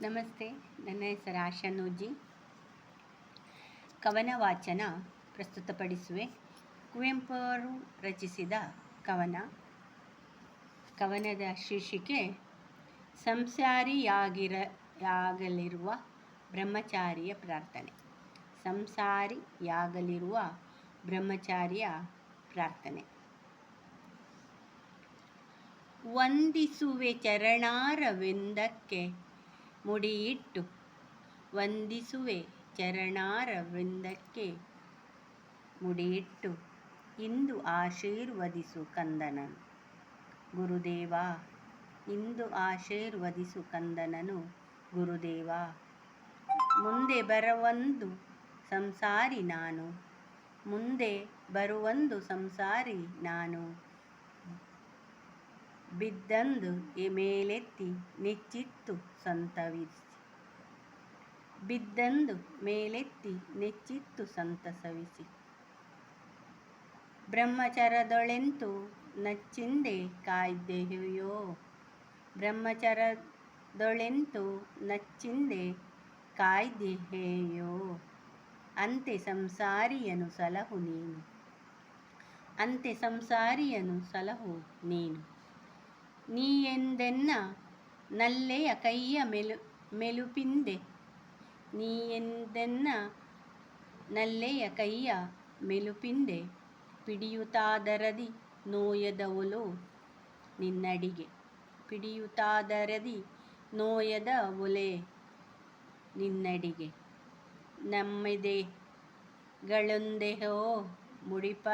ನಮಸ್ತೆ, ನನ್ನ ಹೆಸರು ಆಶಾ ನೂಜಿ. ಕವನ ವಾಚನ ಪ್ರಸ್ತುತಪಡಿಸುವೆ. ಕುವೆಂಪು ಅವರು ರಚಿಸಿದ ಕವನ. ಕವನದ ಶೀರ್ಷಿಕೆ ಸಂಸಾರಿಯಾಗಿರ ಯಾಗಲಿರುವ ಬ್ರಹ್ಮಚಾರಿಯ ಪ್ರಾರ್ಥನೆ. ಸಂಸಾರಿಯಾಗಲಿರುವ ಬ್ರಹ್ಮಚಾರಿಯ ಪ್ರಾರ್ಥನೆ. ವಂದಿಸುವೆ ಚರಣಾರವಿಂದಕ್ಕೆ ಮುಡಿಯಿಟ್ಟು, ವಂದಿಸುವೆ ಚರಣಾರವಿಂದಕ್ಕೆ ಮುಡಿಯಿಟ್ಟು, ಇಂದು ಆಶೀರ್ವದಿಸು ಕಂದನನು ಗುರುದೇವ, ಇಂದು ಆಶೀರ್ವದಿಸು ಕಂದನನು. ಗುರುದೇವ, ಮುಂದೆ ಬರವೊಂದು ಸಂಸಾರಿ ನಾನು. ಮುಂದೆ ಬರುವಂದು ಸಂಸಾರಿ ನಾನು. ಬಿದ್ದಂದು ಮೇಲೆತ್ತಿ ನೆಚ್ಚಿತ್ತು ಸಂತವಿಸಿ. ಬಿದ್ದಂದು ಮೇಲೆತ್ತಿ ನೆಚ್ಚಿತ್ತು ಸಂತಸವಿಸಿ. ಬ್ರಹ್ಮಚರದೊಳೆಂತು ನಚ್ಚಿಂದೆ ಕಾಯ್ದೆಯೋ ಬ್ರಹ್ಮಚರದೊಳೆಂತು ನಚ್ಚಿಂದೆ ಕಾಯ್ದೆಯೋ ಅಂತೆ ಸಂಸಾರಿಯನು ಸಲಹು ನೀನು. ಅಂತೆ ಸಂಸಾರಿಯನು ಸಲಹು ನೀನು. ನೀ ಎಂದೆನ್ನ ನಲ್ಲೆಯ ಕೈಯ ಮೆಲು, ಮೆಲುಪಿಂದೆ. ನೀ ಎಂದೆನ್ನ ನಲ್ಲೆಯ ಕೈಯ ಮೆಲುಪಿಂದೆ. ಪಿಡಿಯುತ್ತಾದರದಿ ನೋಯದವಲು ನಿನ್ನಡಿಗೆ. ಪಿಡಿಯುತ್ತಾದರದಿ ನೋಯದ ಒಲೆ ನಿನ್ನಡಿಗೆ. ನಮ್ಮೆದೆಗಳೊಂದೆಹೋ ಮುಡಿಪ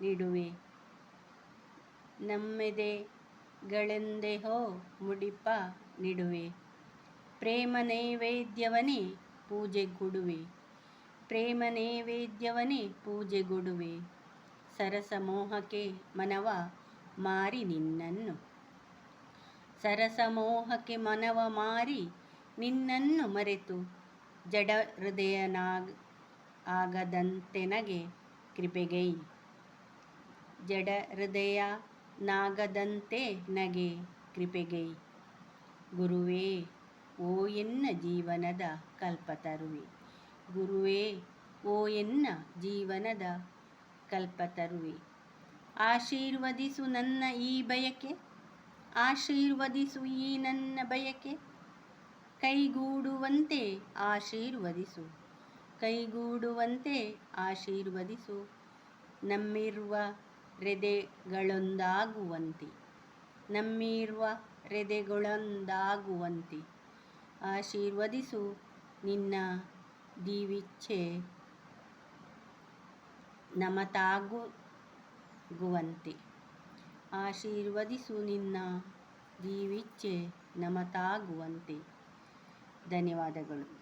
ನಿಡುವೆ. ನಮ್ಮೆದೆಗಳೆಂದೆಹೋ ಮುಡಿಪ ನಿಡುವೆ. ಪ್ರೇಮ ನೈವೇದ್ಯವನೇ ಪೂಜೆಗೊಡುವೆ ಪ್ರೇಮ ನೈವೇದ್ಯವನೇ ಪೂಜೆಗೊಡುವೆ ಸರಸ ಮೋಹಕ್ಕೆ ಮನವ ಮಾರಿ ನಿನ್ನನ್ನು. ಸರಸ ಮೋಹಕ್ಕೆ ಮನವ ಮಾರಿ ನಿನ್ನನ್ನು ಮರೆತು ಜಡ ಹೃದಯನಾಗ ಆಗದಂತೆನಗೆ ಕೃಪೆಗೈ. ಜಡ ಹೃದಯ ನಾಗದಂತೆ ನಗೆ ಕೃಪೆಗೆ. ಗುರುವೇ, ಓ ಎನ್ನ ಜೀವನದ ಕಲ್ಪತರುವೆ. ಗುರುವೇ, ಓ ಎನ್ನ ಜೀವನದ ಕಲ್ಪತರುವೆ. ಆಶೀರ್ವದಿಸು ನನ್ನ ಈ ಬಯಕೆ, ಆಶೀರ್ವದಿಸು ಈ ನನ್ನ ಬಯಕೆ. ಕೈಗೂಡುವಂತೆ ಆಶೀರ್ವದಿಸು ಕೈಗೂಡುವಂತೆ ಆಶೀರ್ವದಿಸು. ನಮ್ಮಿರುವ ಹೃದಯಗಳೊಂದಾಗುವಂತೆ. ನಮ್ಮಿರುವ ಹೃದಯಗಳೊಂದಾಗುವಂತೆ. ಆಶೀರ್ವದಿಸು ನಿನ್ನ ದೀವಿಚ್ಛೆ. ನಮತಾಗುವಂತೆ ಆಶೀರ್ವದಿಸು ನಿನ್ನ ದಿವಿಚ್ಛೆ. ನಮತಾಗುವಂತೆ. ಧನ್ಯವಾದಗಳು.